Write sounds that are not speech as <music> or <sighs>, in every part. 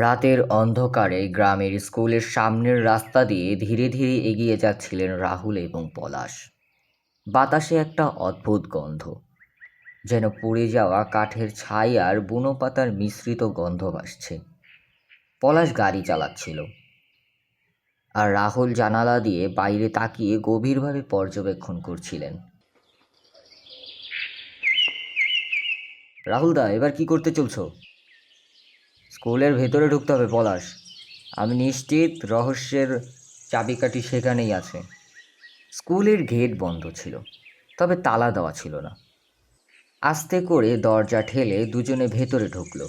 রাতের অন্ধকারে গ্রামের স্কুলের সামনের রাস্তা দিয়ে ধীরে ধীরে এগিয়ে যাচ্ছিলেন রাহুল এবং পলাশ। বাতাসে একটা অদ্ভুত গন্ধ, যেন পুড়ে যাওয়া কাঠের ছাই আর বুনো পাতার মিশ্রিত গন্ধ ভাসছে। পলাশ গাড়ি চালাচ্ছিল আর রাহুল জানালা দিয়ে বাইরে তাকিয়ে গভীরভাবে পর্যবেক্ষণ করছিলেন। রাহুল দা এবার কি করতে চলছো? স্কুলের ভেতরে ঢুকতে হবে, পলাশ। আমি নিশ্চিত রহস্যের চাবিকাঠি সেখানেই আছে। স্কুলের গেট বন্ধ ছিল, তবে তালা দেওয়া ছিল না। আস্তে করে দরজা ঠেলে দুজনে ভেতরে ঢুকলো।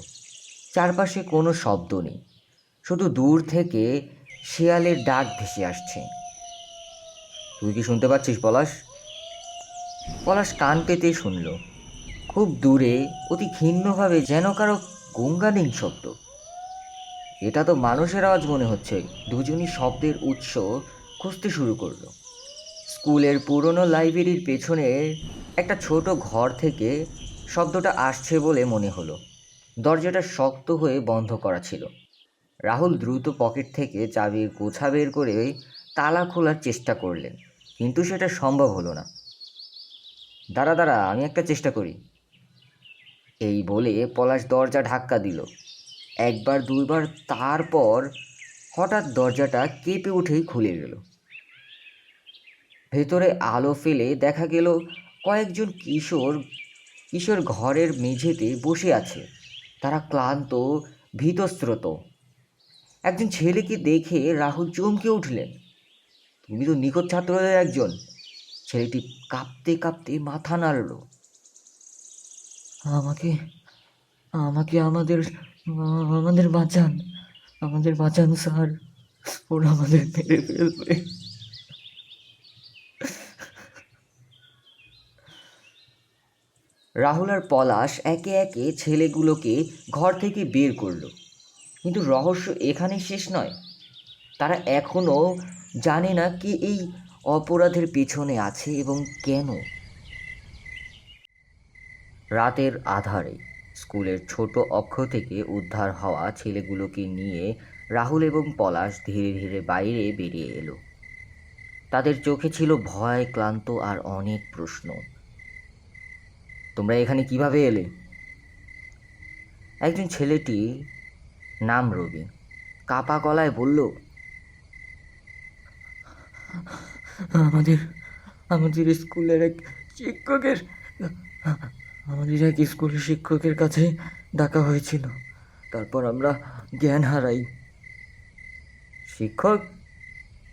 চারপাশে কোনো শব্দ নেই, শুধু দূর থেকে শেয়ালের ডাক ভেসে আসছে। তুই কি শুনতে পাচ্ছিস, পলাশ? পলাশ কান পেতে শুনল। খুব দূরে, অতি ক্ষীণভাবে যেন কারও গঙ্গানীন শব্দ। এটা তো মানুষের আওয়াজ মনে হচ্ছে। দুজনই শব্দের উৎস খুঁজতে শুরু করল। স্কুলের পুরনো লাইব্রেরির পেছনে একটা ছোট ঘর থেকে শব্দটা আসছে বলে মনে হলো। দরজাটা শক্ত হয়ে বন্ধ করা ছিল। রাহুল দ্রুত পকেট থেকে চাবির গোছা বের করে তালা খোলার চেষ্টা করলেন, কিন্তু সেটা সম্ভব হলো না। দাঁড়া দাঁড়া, আমি একটা চেষ্টা করি। এই বলে পলাশ দরজা ধাক্কা দিল। একবার, দুইবার, তারপর হঠাৎ দরজাটা কেঁপে উঠেই খুলে গেল। ভেতরে আলো ফেলে দেখা গেল কয়েকজন কিশোর কিশোর ঘরের মেঝেতে বসে আছে। তারা ক্লান্ত, ভীতস্রোত। একজন ছেলেকে দেখে রাহুল চমকে উঠলেন। তুমি তো নিখোঁজ ছাত্রদের একজন। ছেলেটি কাঁপতে কাঁপতে মাথা নাড়ল। আমাকে আমাকে আমাদের আমাদের বাঁচান। আমাদের বাঁচান, স্যার। ওরা আমাদের মেরে ফেলবে। রাহুল আর পলাশ একে একে ছেলেগুলোকে ঘর থেকে বের করল। কিন্তু রহস্য এখানে শেষ নয়। তারা এখনও জানে না কি এই অপরাধের পেছনে আছে এবং কেন। রাতের আধারে। স্কুলের ছোট অক্ষ থেকে উদ্ধার হওয়া ছেলেগুলোকে নিয়ে রাহুল এবং পলাশ ধীরে ধীরে বাইরে বেরিয়ে এলো। তাদের চোখে ছিল ভয়, ক্লান্ত আর অনেক প্রশ্ন। তোমরা এখানে কীভাবে এলে? একজন ছেলেটি নাম রবি, কাপা গলায় বলল, আমাদের আমাদের স্কুলের এক শিক্ষকের আমাদের এক স্কুলের শিক্ষকের কাছে ডাকা হয়েছিল। তারপর আমরা জ্ঞান হারাই। শিক্ষক?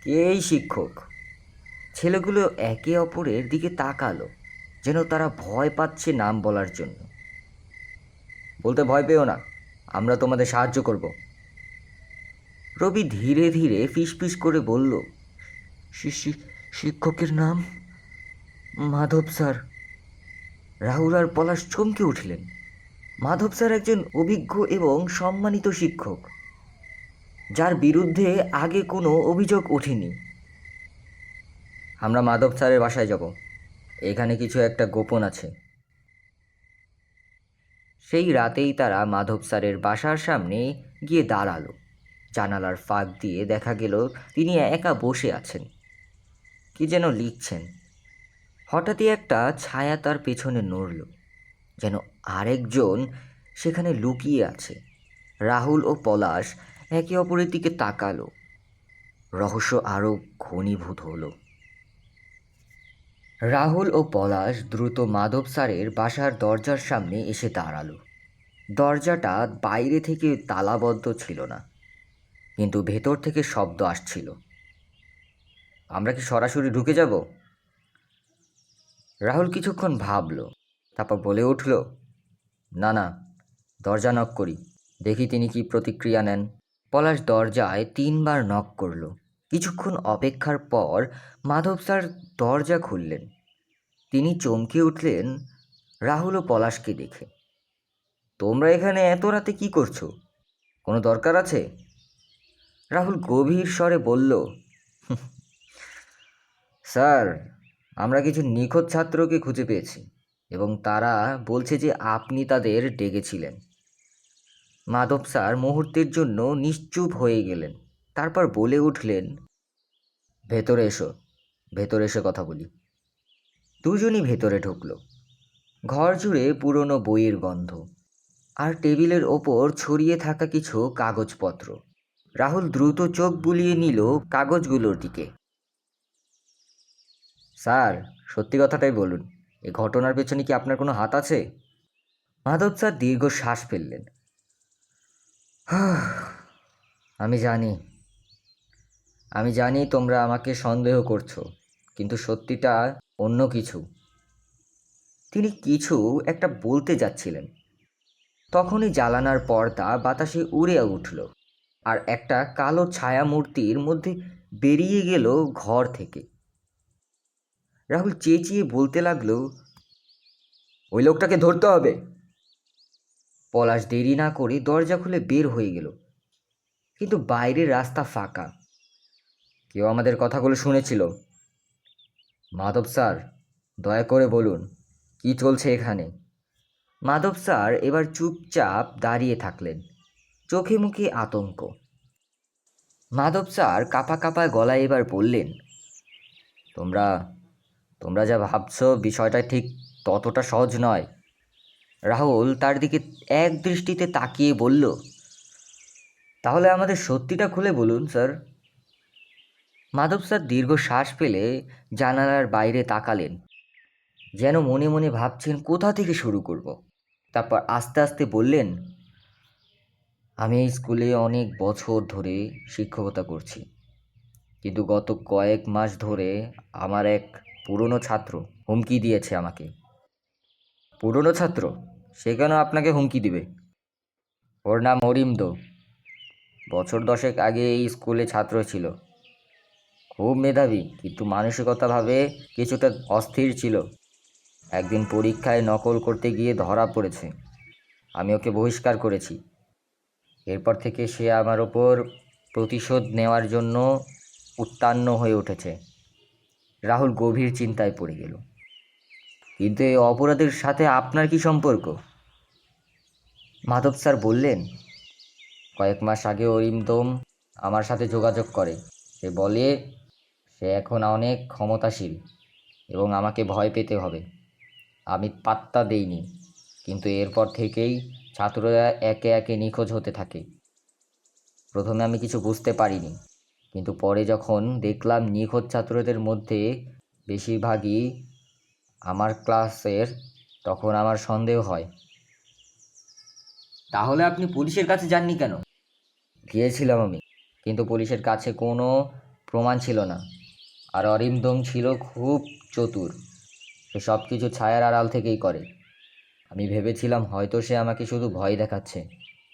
কে এই শিক্ষক? ছেলেগুলো একে অপরের দিকে তাকালো, যেন তারা ভয় পাচ্ছে নাম বলার জন্য। বলতে ভয় পেও না, আমরা তোমাদের সাহায্য করব। রবি ধীরে ধীরে ফিসফিস করে বলল শিক্ষকের নাম মাধব স্যার। রাহুল আর পলাশ চমকে উঠলেন। মাধব স্যার একজন অভিজ্ঞ এবং সম্মানিত শিক্ষক, যার বিরুদ্ধে আগে কোনো অভিযোগ ওঠেনি। আমরা মাধব স্যারের বাসায় যাব। এখানে কিছু একটা গোপন আছে। সেই রাতেই তারা মাধব স্যারের বাসার সামনে গিয়ে দাঁড়াল। জানালার ফাঁক দিয়ে দেখা গেল তিনি একা বসে আছেন। কি যেন লিখছেন। হঠাৎই একটা ছায়া তার পেছনে নড়ল, যেন আরেকজন সেখানে লুকিয়ে আছে। রাহুল ও পলাশ একে অপরের দিকে তাকালো। রহস্য আরও ঘনীভূত হলো। রাহুল ও পলাশ দ্রুত মাধব স্যারের বাসার দরজার সামনে এসে দাঁড়াল। দরজাটা বাইরে থেকে তালাবদ্ধ ছিল না, কিন্তু ভেতর থেকে শব্দ আসছিল। আমরা কি সরাসরি ঢুকে যাব? রাহুল কিছুক্ষণ ভাবল, তারপর বলে উঠল, না না, দরজা নক করি। দেখি তিনি কি প্রতিক্রিয়া নেন। পলাশ দরজায় তিনবার নক করল। কিছুক্ষণ অপেক্ষার পর মাধব স্যার দরজা খুললেন। তিনি চমকে উঠলেন রাহুল ও পলাশকে দেখে। তোমরা এখানে এত রাতে কি করছ? কোনো দরকার আছে? রাহুল গভীর স্বরে বলল স্যার আমরা কিছু নিখোঁজ ছাত্রকে খুঁজে পেয়েছি এবং তারা বলছে যে আপনি তাদের ডেকেছিলেন। মাধব স্যার মুহূর্তের জন্য নিশ্চুপ হয়ে গেলেন। তারপর বলে উঠলেন, ভেতরে এসো, ভেতরে এসে কথা বলি। দুজনই ভেতরে ঢুকলো। ঘর জুড়ে পুরনো বইয়ের গন্ধ আর টেবিলের ওপর ছড়িয়ে থাকা কিছু কাগজপত্র। রাহুল দ্রুত চোখ বুলিয়ে নিল কাগজগুলোর দিকে। স্যার, সত্যি কথাটাই বলুন। এ ঘটনার পেছনে কি আপনার কোনো হাত আছে? মাধব স্যার দীর্ঘ শ্বাস ফেললেন। <sighs> আমি জানি। আমি জানি তোমরা আমাকে সন্দেহ করছ, কিন্তু সত্যিটা অন্য কিছু। তিনি কিছু একটা বলতে যাচ্ছিলেন। তখনই জ্বালানার পর্দা বাতাসে উড়ে উঠল আর একটা কালো ছায়া মূর্তির মধ্যে বেরিয়ে গেল ঘর থেকে। রাহুল চেঁচিয়ে বলতে লাগল, ওই লোকটাকে ধরতে হবে। পলাশ দেরি না করে দরজা খুলে বের হয়ে গেল। কিন্তু বাইরের রাস্তা ফাঁকা। কেউ আমাদের কথাগুলো শুনেছিল। মাধব স্যার, দয়া করে বলুন, কি চলছে এখানে? মাধব স্যার এবার চুপচাপ দাঁড়িয়ে থাকলেন, চোখে মুখে আতঙ্ক। মাধব স্যার কাপা কাপা গলায় এবার বললেন, তোমরা তোমরা যা ভাবছ বিষয়টা ঠিক ততটা সহজ নয় রাহুল তার দিকে এক দৃষ্টিতে তাকিয়ে বলল, তাহলে আমাদের সত্যিটা খুলে বলুন, স্যার মাধব স্যার দীর্ঘ শ্বাস ফেলে জানালার বাইরে তাকালেন, যেন মনে মনে ভাবছেন কোথা থেকে শুরু করব। তারপর আস্তে আস্তে বললেন, আমি এই স্কুলে অনেক বছর ধরে শিক্ষকতা করছি, কিন্তু গত কয়েক মাস ধরে আমার এক পুরনো ছাত্র হুমকি দিয়েছে আমাকে। পুরনো ছাত্র? সে কেন আপনাকে হুমকি দিবে? ওর নাম অরিন্দ বছর দশেক আগে এই স্কুলে ছাত্র ছিল। খুব মেধাবী, কিন্তু মানসিকতাভাবে কিছুটা অস্থির ছিল। একদিন পরীক্ষায় নকল করতে গিয়ে ধরা পড়েছে। আমি ওকে বহিষ্কার করেছি। এরপর থেকে সে আমার ওপর প্রতিশোধ নেওয়ার জন্য উত্তান্ন হয়ে উঠেছে। রাহুল গভীর চিন্তায় পড়ে গেল। কিন্তু এই অপরাধের সাথে আপনার কি সম্পর্ক? মাধব স্যার বললেন, কয়েক মাস আগে অরিন্দম আমার সাথে যোগাযোগ করে। সে বলে, সে এখন অনেক ক্ষমতাশীল এবং আমাকে ভয় পেতে হবে। আমি পাত্তা দেইনি। কিন্তু এরপর থেকেই ছাত্ররা একে একে নিখোঁজ হতে থাকে। প্রথমে আমি কিছু বুঝতে পারিনি। কিন্তু পরে যখন দেখলাম নিখোঁজ ছাত্রদের মধ্যে বেশিরভাগই আমার ক্লাসের তখন আমার সন্দেহ হয়। তাহলে আপনি পুলিশের কাছে যাননি কেন? গিয়েছিলাম আমি কিন্তু পুলিশের কাছে কোনো প্রমাণ ছিল না। আর অরিন্দম ছিল খুব চতুর সে সব কিছু ছায়ার আড়াল থেকেই করে। আমি ভেবেছিলাম হয়তো সে আমাকে শুধু ভয় দেখাচ্ছে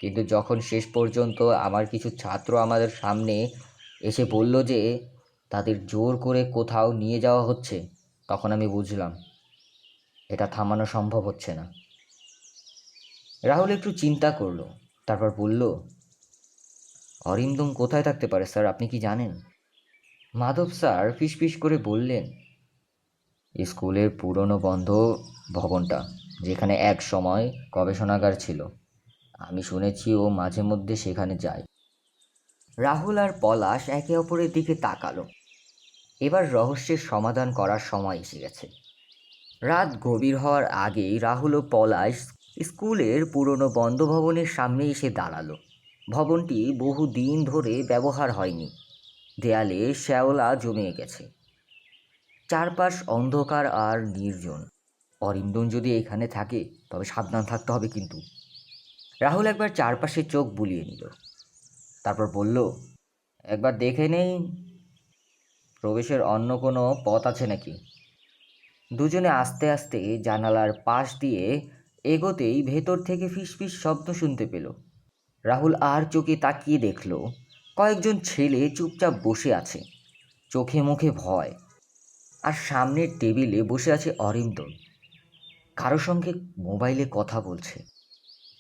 কিন্তু যখন শেষ পর্যন্ত আমার কিছু ছাত্র আমাদের সামনে এসে বলল যে, তাদের জোর করে কোথাও নিয়ে যাওয়া হচ্ছে। তখন আমি বুঝলাম, এটা থামানো সম্ভব হচ্ছে না। রাহুল একটু চিন্তা করল, তারপর বলল, অরিন্দম কোথায় থাকতে পারে, স্যার, আপনি কি জানেন? মাধব স্যার ফিসফিস করে বললেন, স্কুলের পুরনো বন্ধ ভবনটা, যেখানে এক সময় গবেষণাগার ছিল, আমি শুনেছি ও মাঝে মধ্যে সেখানে যায়। রাহুল আর পলাশ একে অপরের দিকে তাকালো। এবার রহস্যের সমাধান করার সময় এসে গেছে। রাত গভীর হওয়ার আগেই রাহুল ও পলাশ স্কুলের পুরনো বন্ধ ভবনের সামনে এসে দাঁড়াল। ভবনটি বহু দিন ধরে ব্যবহার হয়নি। দেয়ালে শ্যাওলা জমে গেছে। চারপাশ অন্ধকার আর নির্জন। অরিন্দন যদি এখানে থাকে, তবে সাবধান থাকতে হবে কিন্তু। রাহুল একবার চারপাশে চোখ বুলিয়ে নিল। তারপর বলল, একবার দেখে নেই, প্রবেশের অন্য কোনো পথ আছে নাকি? দুজনে আস্তে আস্তে জানালার পাশ দিয়ে এগোতেই ভেতর থেকে ফিসফিস শব্দ শুনতে পেল। রাহুল আর চোখে তাকিয়ে দেখল, কয়েকজন ছেলে চুপচাপ বসে আছে, চোখে মুখে ভয়, আর সামনের টেবিলে বসে আছে অরিন্দম। কারও সঙ্গে মোবাইলে কথা বলছে।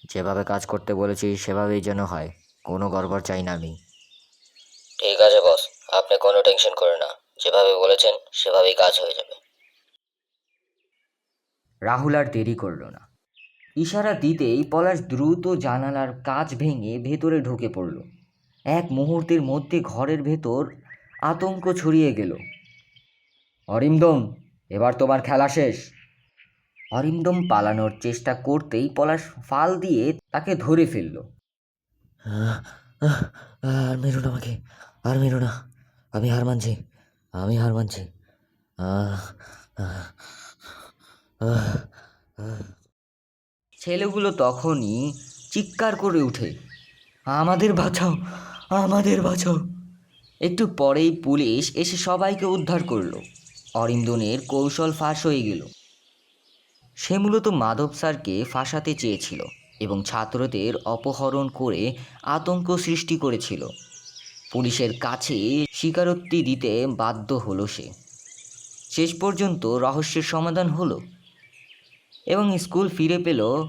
যেভাবে কাজ করতে বলেছি সেভাবেই যেন হয়। কোনো গড়বড় চাই না আমি। ঠিক আছে বস। আপনি কোনো টেনশন করেন না। যেভাবে বলেছেন সেভাবেই কাজ হয়ে যাবে। রাহুল আর দেরি করল না। ইশারা দিতেই পলাশ দ্রুত জানালার কাচ ভেঙে ভেতরে ঢুকে পড়ল। এক মুহূর্তের মধ্যে ঘরের ভেতর আতঙ্ক ছড়িয়ে গেল। অরিন্দম এবার তোমার খেলা শেষ। অরিন্দম পালানোর চেষ্টা করতেই পলাশ ফাল দিয়ে তাকে ধরে ফেলল। আর মেরো না আমাকে। আর মেরো না। আমি হার মানছি। আমি হার মানছি। ছেলেগুলো তখনই চিৎকার করে উঠে। আমাদের বাঁচাও আমাদের বাঁচাও। একটু পরেই পুলিশ এসে সবাইকে উদ্ধার করল। অরিন্দনের কৌশল ফাঁস হয়ে গেল। সে মূলত মাধব স্যারকে ফাঁসাতে চেয়েছিল। এবং ছাত্রদের অপহরণ করে আতঙ্ক সৃষ্টি করেছিল। পুলিশের কাছে স্বীকারোক্তি দিতে বাধ্য হলো সে। শেষ পর্যন্ত রহস্যের সমাধান হলো এবং স্কুল ফিরে পেল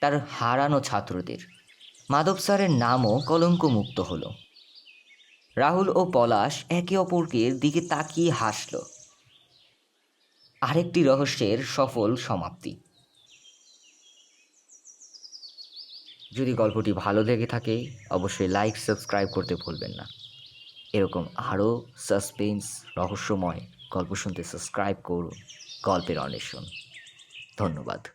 তার হারানো ছাত্রদের। মাধব স্যারের নামও কলঙ্কমুক্ত হলো। রাহুল ও পলাশ একে অপরকে দিকে তাকিয়ে হাসল। আরেকটি রহস্যের সফল সমাপ্তি। যদি গল্পটি ভালো লেগে থাকে, অবশ্যই লাইক সাবস্ক্রাইব করতে ভুলবেন না। এরকম আরও সাসপেন্স রহস্যময় গল্প শুনতে সাবস্ক্রাইব করুন, গল্পের অন্বেষণ। ধন্যবাদ।